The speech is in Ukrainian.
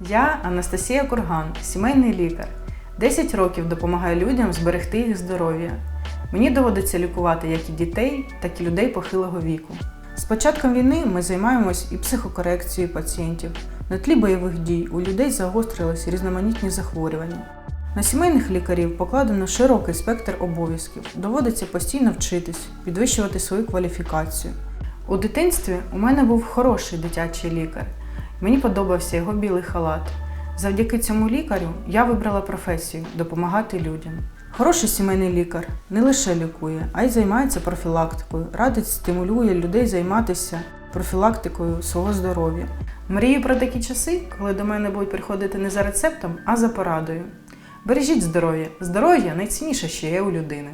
Я Анастасія Курган, сімейний лікар. 10 років допомагаю людям зберегти їх здоров'я. Мені доводиться лікувати як і дітей, так і людей похилого віку. З початком війни ми займаємось і психокорекцією пацієнтів. На тлі бойових дій у людей загострилися різноманітні захворювання. На сімейних лікарів покладено широкий спектр обов'язків. Доводиться постійно вчитись, підвищувати свою кваліфікацію. У дитинстві у мене був хороший дитячий лікар. Мені подобався його білий халат. Завдяки цьому лікарю я вибрала професію допомагати людям. Хороший сімейний лікар не лише лікує, а й займається профілактикою, радить, стимулює людей займатися профілактикою свого здоров'я. Мрію про такі часи, коли до мене будуть приходити не за рецептом, а за порадою. Бережіть здоров'я. Здоров'я найцінніше, що є у людини.